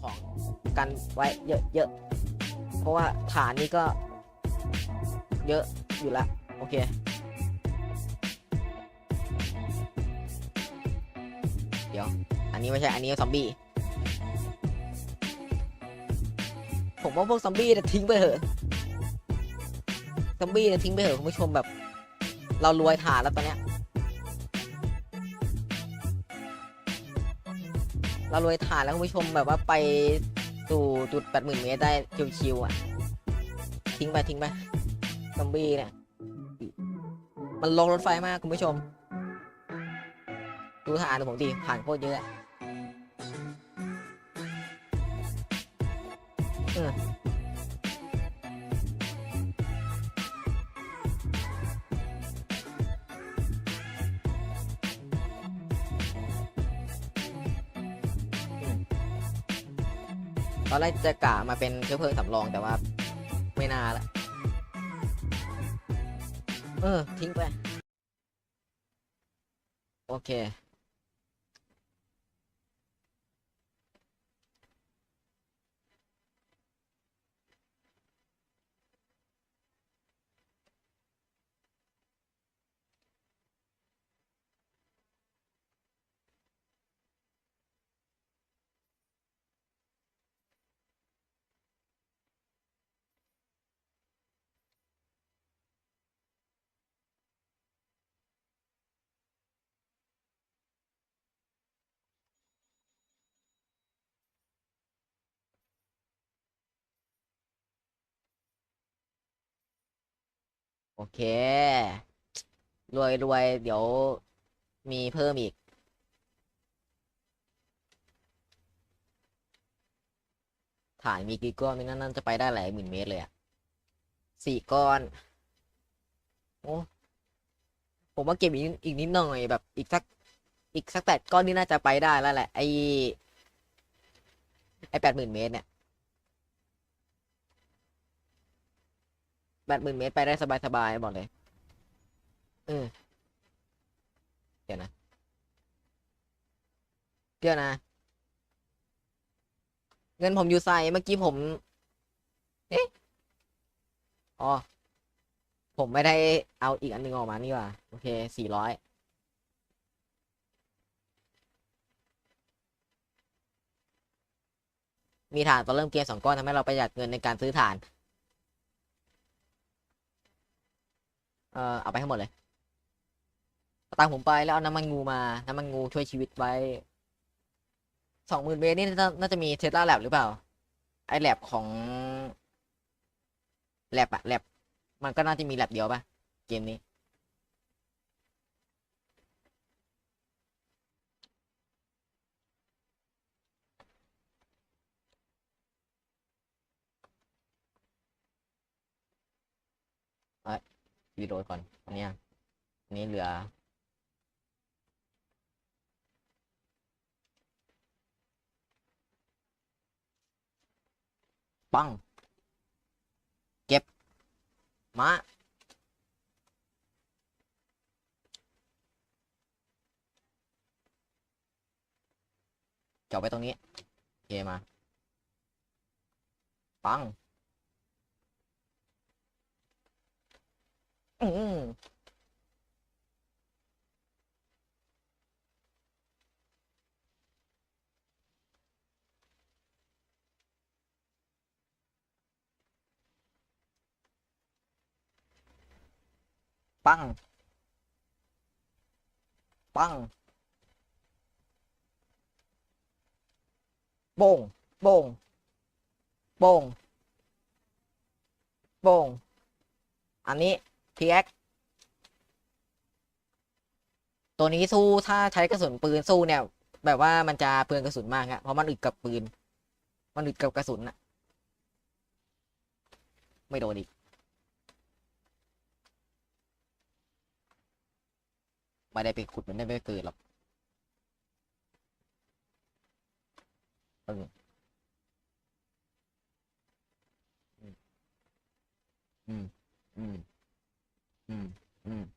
ของกันไว้เยอะๆ เพราะว่าฐานนี้ก็ เยอะอยู่ละโอเคเดี๋ยว อันนี้ไม่ใช่ อันนี้ซอมบี้ ผมว่าพวกซอมบี้เนี่ยทิ้งไปเถอะ ซอมบี้เนี่ยทิ้งไปเถอะคุณผู้ชมแบบ เรารวยฐานแล้วตอนเนี้ย เรารวยฐานแล้วคุณผู้ชมแบบว่าไปสู่จุดแปดหมื่นเมตรได้ชิวๆอะ ทิ้งไปทิ้งไปซอมบี้เนี่ย มันลงรถไฟมากคุณผู้ชม ดูฐานของผมดีผ่านโคตรเยอะอะ อนแรกจะกะมาเป็นเชื้อเพลิงสำรองแต่ว่าไม่น่าละ เออ ทิ้งไป โอเค โอเค รวยรวยเดี๋ยวมีเพิ่มอีก ฐานมีกี่ก้อนไม่นั่นนั่นจะไปได้หลายหมื่นเมตรเลยอะสี่ก้อน โอ้ผมว่าเก็บอีกนิดอีกนิดหน่อยแบบอีกสักอีกสักแปดก้อนนี่น่าจะไปได้แล้วแหละไอไอแปดหมื่นเมตรเนี่ย แปดหมื่นเมตรไปได้สบายๆบอกเลย เออ เดี๋ยวนะ เดี๋ยวนะ เงินผมอยู่ใส่เมื่อกี้ผม เอ๊ะ อ๋อ ผมไม่ได้เอาอีกอันหนึงออกมานี่ว่า โอเคสี่ร้อยมีฐานตอนเริ่มเกมสองก้อนทำให้เราประหยัดเงินในการซื้อฐาน เออเอาไปให้หมดเลยเอาตังค์ผมไปแล้วเอาน้ำมันงูมา น้ำมันงูช่วยชีวิตไว้สองหมื่นเมตรนี่น่าจะมีเทสลาแลบหรือเปล่า ไอแลบของแลบอะแลบมันก็น่าจะมีแลบเดียวป่ะเกมนี้ วีโรยก่อนอันเนี้ยอันนี้เหลือปังเก็บมาจาะไปตรงนี้ โอเคมา ปัง อืมปัง ปังโป่งโป่งโป่งโป่งอันนี้ พีแอคตัวนี้สู้ถ้าใช้กระสุนปืนสู้เนี่ย แบบว่ามันจะเปลืองกระสุนมากอะเพราะมันอึดกับปืน มันอึดกับกระสุนอะไม่โดนอีกไม่ได้ไปขุดมันได้ไปเกิดหรอกเอออืม อืม Mm, mm.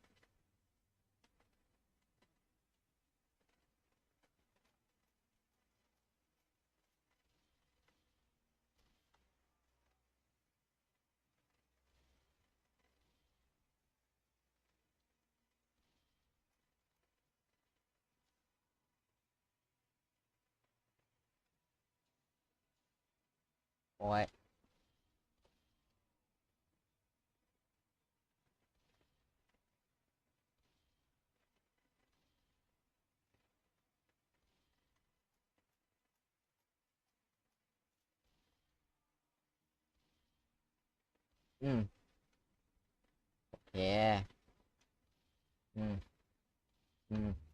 What? อโอ้ยอืม โอเค อืม อืม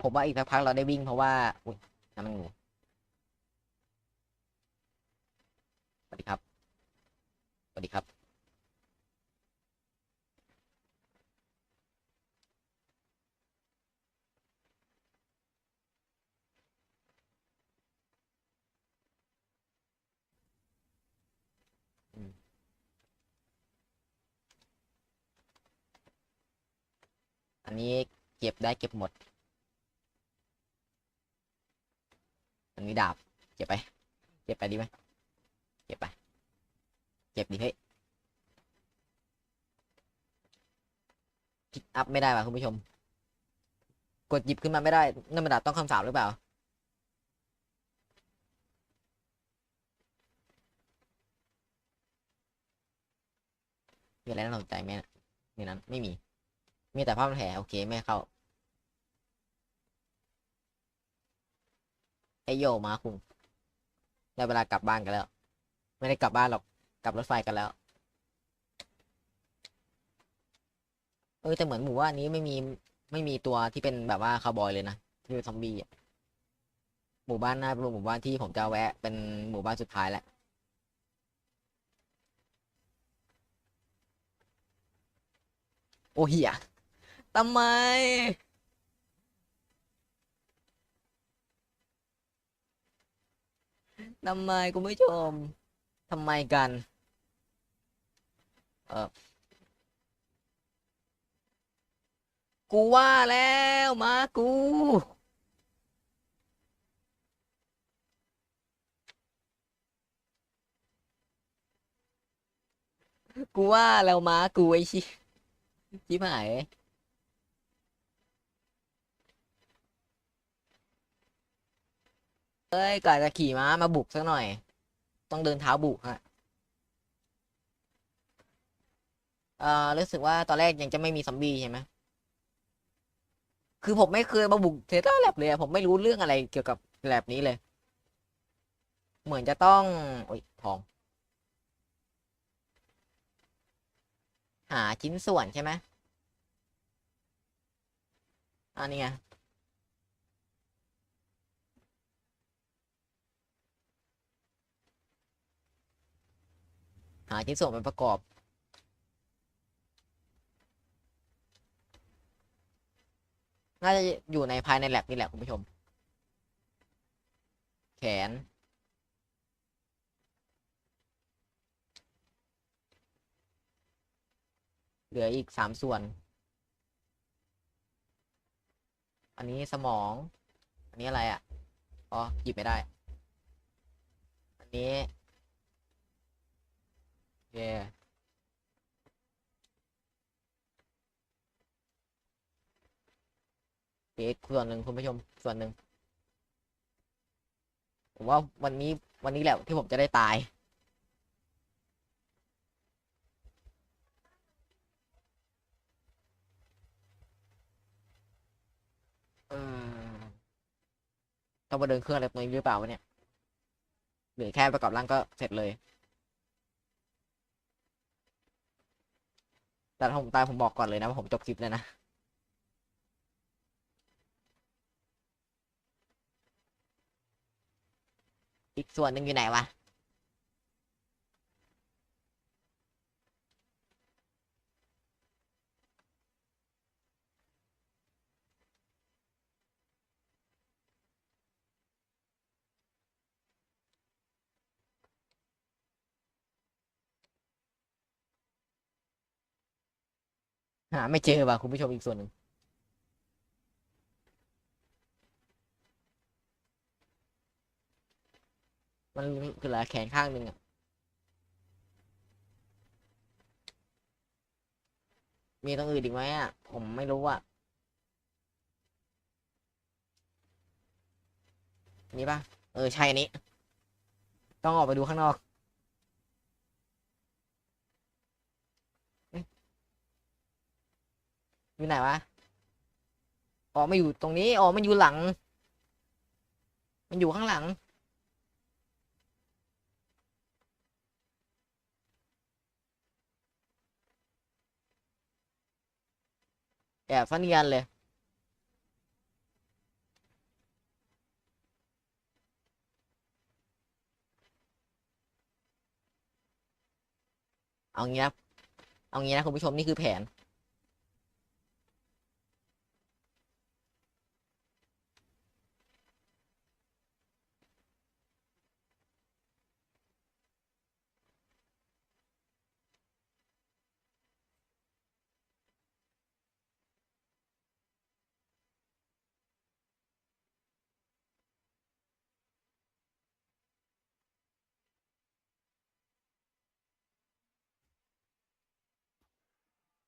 ผมว่าอีกสักพักเราได้วิ่งเพราะว่า อุ้ยน้ำมันงู วัสดีครับ สวัสดีครับ อืม อันนี้เก็บได้เก็บหมด อันนี้ดาบ เก็บไป เก็บไปดีไหม เก็บไป เก็บดิเฮ้ยพิกอัพไม่ได้ว่ะคุณผู้ชม กดหยิบขึ้นมาไม่ได้นั่นมันดาบต้องคำสาปหรือเปล่า มีอะไรน่าสนใจไหมในนั้นไม่มี มีแต่ภาพแผลโอเคไม่เข้าไอโยมาคุงได้เวลากลับบ้านกันแล้ว ไม่ได้กลับบ้านหรอก กลับรถไฟกันแล้ว เออแต่เหมือนหมู่ว่านนี้ไม่มีไม่มีตัวที่เป็นแบบว่าคาวบอยเลยนะที่เป็นซอมบี้หมู่บ้านหน้าเป็นหมู่บ้านที่ผมจะแวะ เป็นหมู่บ้านสุดท้ายแหละโอ้เหียทำไม ทำไมคุณผู้ชม ทำไมกัน เออกูว่าแล้วมากู กูว่าแล้วมากูไอ้ชิชิบหายเอ้ยก่อนจะขี่ม้ามาบุกสักหน่อย ต้องเดินเท้าบุกฮะเอ่อรู้สึกว่าตอนแรกยังจะไม่มีซอมบี้ใช่ไหมคือผมไม่เคยมาบุกเทสลาแลบเลยผมไม่รู้เรื่องอะไรเกี่ยวกับแลบนี้เลย เหมือนจะต้องโอ้ยทอง หาชิ้นส่วนใช่ไหมอันนี้ไง หาชิ้นส่วนมาประกอบ น่าจะอยู่ในภายในแลบนี่แหละคุณผู้ชม แขน เหลืออีกสามส่วน อันนี้สมอง อันนี้อะไรอะ อ๋อ หยิบไม่ได้ อันนี้ เย่เอกส่วนหนึ่งคุณผู้ชมส่วนหนึ่งผมว่าวันนี้วันนี้แหละที่ผมจะได้ตาย เออต้องมาเดินเครื่องอะไรตรงนี้หรือเปล่าวะเนี่ยหรือแค่ประกอบร่างก็เสร็จเลย แต่ถ้าผมตายผมบอกก่อนเลยนะว่าผมจบคลิปเลยนะอีกส่วนหนึ่งอยู่ไหนวะ หาไม่เจอว่ะคุณผู้ชมอีกส่วนหนึ่งมันคืออะไรแขนข้างหนึ่งอะมีตรงอื่นอีกไหมอะผมไม่รู้อะนี่ปะเออ ใช่อันนี้ ต้องออกไปดูข้างนอกเอ๊ะ อยู่ไหนวะอ๋อไม่อยู่ตรงนี้อ๋อมันอยู่หลัง มันอยู่ข้างหลัง แอบฟันเนียนเลยเอางี้นะเอางี้นะคุณผู้ชมนี่คือแผน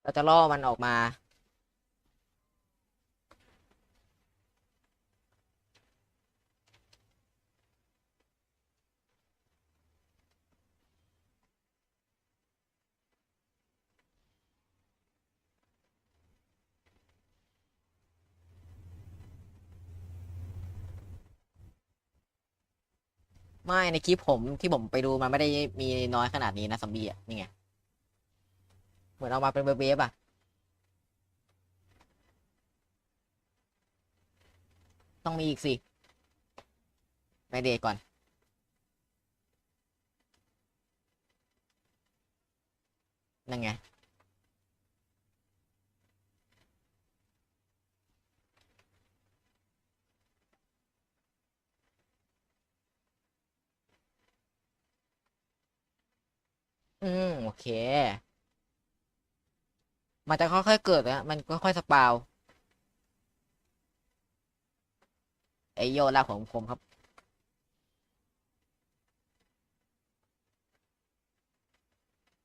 เราจะล่อมันออกมา ไม่ในคลิปผมที่ผมไปดูมันไม่ได้มีน้อยขนาดนี้นะซอมบี้อะนี่ไง เหมือนเอามาเป็นเวฟอะ ต้องมีอีกสิไปเดก่อน นั่นไง อืม โอเค มันจะค่อยๆเกิดนะมันค่อยๆสปาวไอโยลากของผมครับ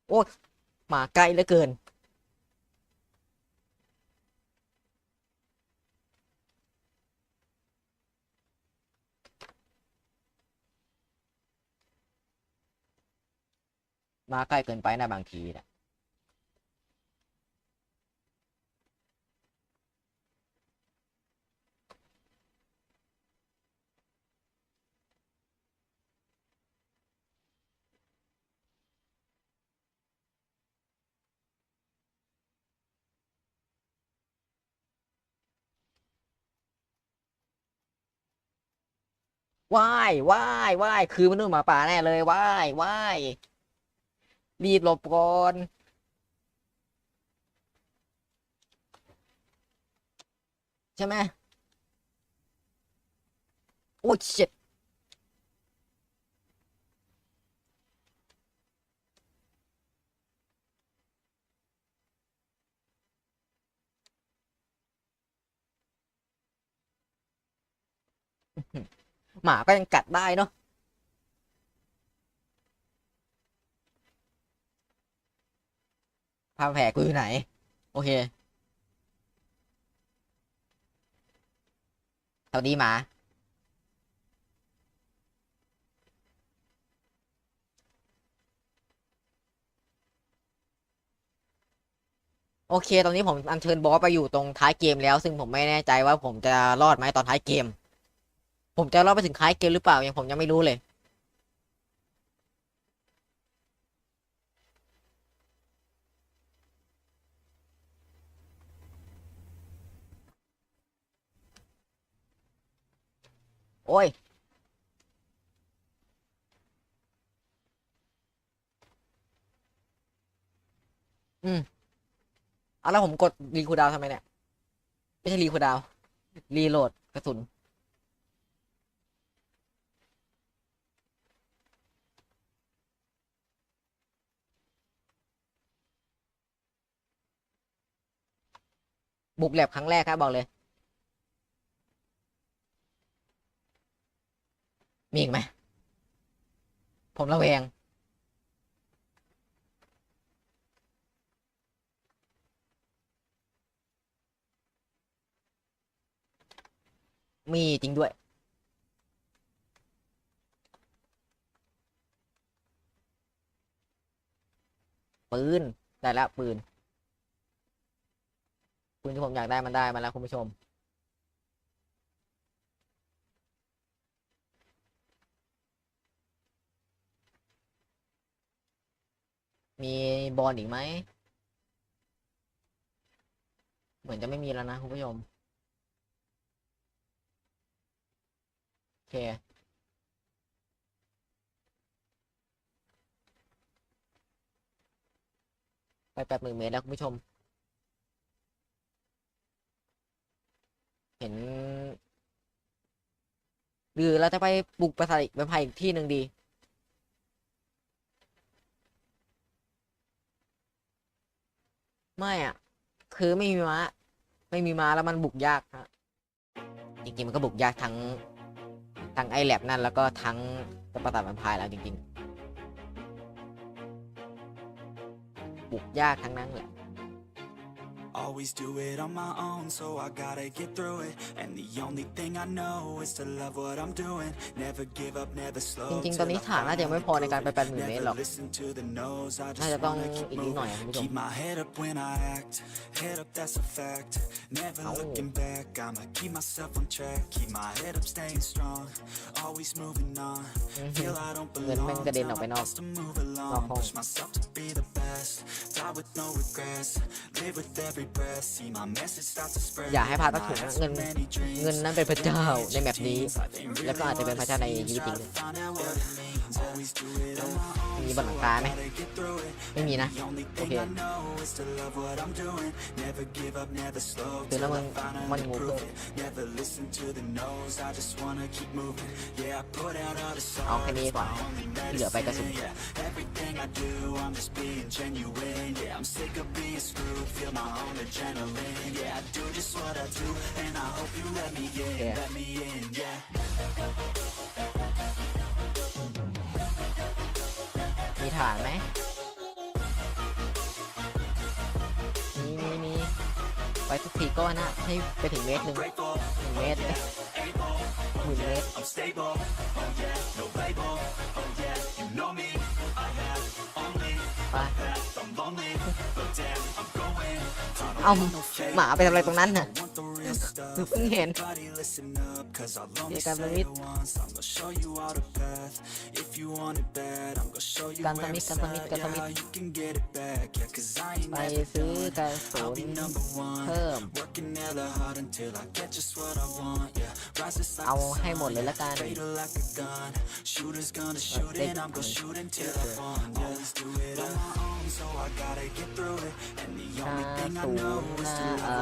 โอ้มาไกลเหลือเกิน มาใกล้เกินไปนะบางทีนะ ว่ายว่ายว่ายคือมนุษย์หมาป่าแน่เลยว่ายว่ายรีบหลบก่อนใช่ไหมโอ้เจ็ด หมาก็ยังกัดได้เนาะผ้าแผลกูอยู่ไหน โอเคสวัสดีหมา โอเค ตอนนี้ผมอัญเชิญบอสไปอยู่ตรงท้ายเกมแล้ว ซึ่งผมไม่แน่ใจว่าผมจะรอดไหมตอนท้ายเกม ผมจะรอดไปถึงท้ายเกมหรือเปล่ายังผมยังไม่รู้เลยโอ้ย อืมเอาแล้วผมกดรีคูดาวทำไมเนี่ย ไม่ใช่รีคูดาว รีโหลดกระสุน บุกแลบครั้งแรกครับบอกเลย มีอีกไหม ผมระแวง มีจริงด้วยปืน ได้แล้วปืน ปืนที่ผมอยากได้มันได้มาแล้วคุณผู้ชม มีบอลอีกไหม เหมือนจะไม่มีแล้วนะคุณผู้ชม โอเคไปแปดหมื่นเมตรแล้วคุณผู้ชม เห็น หรือเราจะไปบุกปราสาทอีกไพายอีกที่หนึ่งดี ไม่อะ คือไม่มีม้า ไม่มีม้าแล้วมันบุกยากฮะจริงๆมันก็บุกยากทั้งทั้งไอแลบนั่นแล้วก็ทั้งปราสาทแวมไพร์แล้วจริง ๆ บุกยากทั้งนั้นแหละ Always do it on my own, so I gotta get through it. And the only thing I know is to love what I'm doing. Never give up, never slow. จริงๆ ตอนนี้ฐานน่าจะยังไม่พอในการไปแปดหมื่นเมตรหรอก Never listen to the no's, I น่า just จะต้อง wanna keep อีกนิดหน่อย moving. อะคุณผู้ชม Keep my head up when I act. Head up, that's a fact. Never Ow. looking back. I'ma keep myself on track. Keep my head up, staying strong. Always moving on. อือฮึ Feel I don't เงินแม่ง belong. กระเด็น Tell ออกไป my นอก thoughts to move นอก along. ห้อง Push myself to be the best. Die with no regrets. Live with every breath. See my message start to spread. อย่าให้พลาดสัก I ถุง had นะ so เงิน many dreams. เงินนั้นเป็นพระเจ้าในแมปนี้ แล้วก็อาจจะเป็นพระเจ้าในชีวิตจริงด้วย Find out what it means. Always do it on my own. มีบนหลังคาไหม Gotta get through it. ไม่มีนะ The only โอเค thing I know is to love what I'm doing. Never give up, never slow. คือแล้ว Till มั I น finally มันงู prove it. Never listen to the no's. I just wanna keep moving. Yeah, I put out all the เอาแค่ songs. นี้ก่อนที่เหลือไปกระสุน Yeah, everything I do, I'm just being genuine. Yeah, I'm sick of being screwed. Feel my own adrenaline. Yeah, I do just what I do, and I hope you let me in. Yeah. Let me in, yeah. มีฐานไหมมีมีมีไปทุกทีก็นะ ให้ไปถึงเมตรหนึ่ง Grateful, หนึ่งเมตร able, หมื่นเมตร I'm stable. Oh yeah, no label. Oh yeah, you know me. I have only ไป เอาหมาไปทำอะไรตรงนั้นน่ะเพิ่งเห็น cause I'll only เดี๋ยวกัน say สมิธ it once. I'm gonna show you all the path. If you want it bad, I'm gonna show you กันส where มิธ it's กันสมิธ at. กันสมิธ Yeah, you can get it back. Yeah, cause I ain't ไป never ซื้อ done. กระสุ I'll น be number one. เพิ่ม Working hella hard until I get just what I want. Yeah, rises like เอา the ให้หมด sun. เลยละกัน Fatal like a gun. Shooters gonna shoot take and I'm gonna it. shoot until I fall. Always do it on my own, so I gotta get through it. And the only thing I know is to love what I'm doing. Never give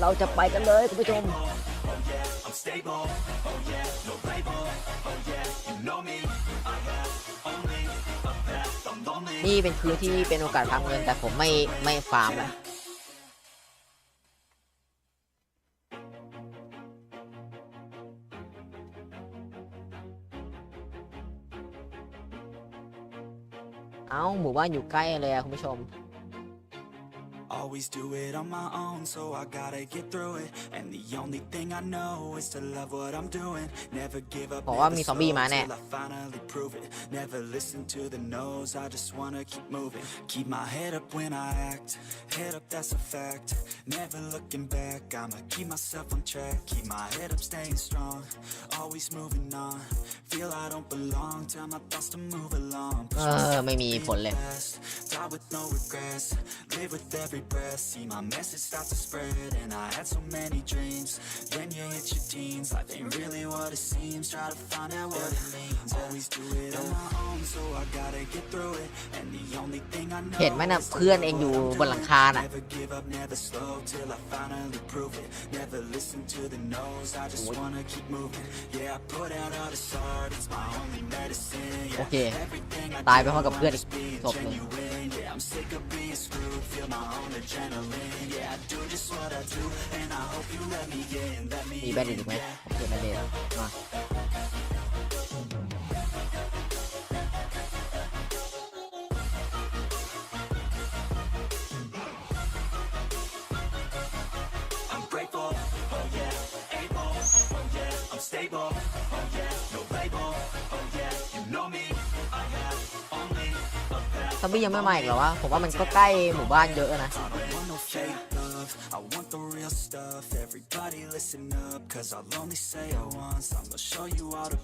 เราจะไปกันเลยคุณผู้ชม นี่เป็นคืนที่เป็นโอกาสฟาร์มเงินแต่ผมไม่ไม่ฟาร์มนะเอาหมู่บ้านอยู่ใกล้เลยอะคุณผู้ชม Always do it on my own, so I gotta get through it. And the only thing I know is to love what I'm doing. Never give up, บอกว่า never มีซอมบี้ slow มาแน่ till I finally prove it. Never listen to the no's, I just wanna keep moving. Keep my head up when I act, head up, that's a fact. Never looking back, I'ma keep myself on track. Keep my head up, staying strong, always moving on. Feel I don't belong, tell my thoughts to move along. เอ Push อ ไม่มีผลเลย past, die with no regrets. Live with every breath, see my message start to spread, and I had so many dreams. Then you hit your teens, life ain't really what it seems. Try to find out what it means. Always do it on my own, so I gotta get through it. And the only thing I know เห็นไหมนะเพื่อนเองอยู่บนหลังคาน่ะ Never give up, never slow till I finally prove it. Never listen to the no's, I just wanna keep moving. Yeah, I put out all this art, it's my only medicine. โอ Yeah, เค everything I ตาย do, ไปพร้อมกับเพื่อนอีก just being ศพหนึ่ง genuine. Yeah, I'm sick of being screwed, feel my own adrenaline. Yeah, I do just what I do, and I hope you let me in, let me มีแบนเดดอีกไหมผมเก็บแบนเดดมา บี้ยังไม่มาอีกเหรอวะ ผมว่ามันก็ใกล้หมู่บ้านเยอะนะ I don't want no fake love, I want the real stuff. Everybody listen up, cause I'll only say it once. I'ma show you all the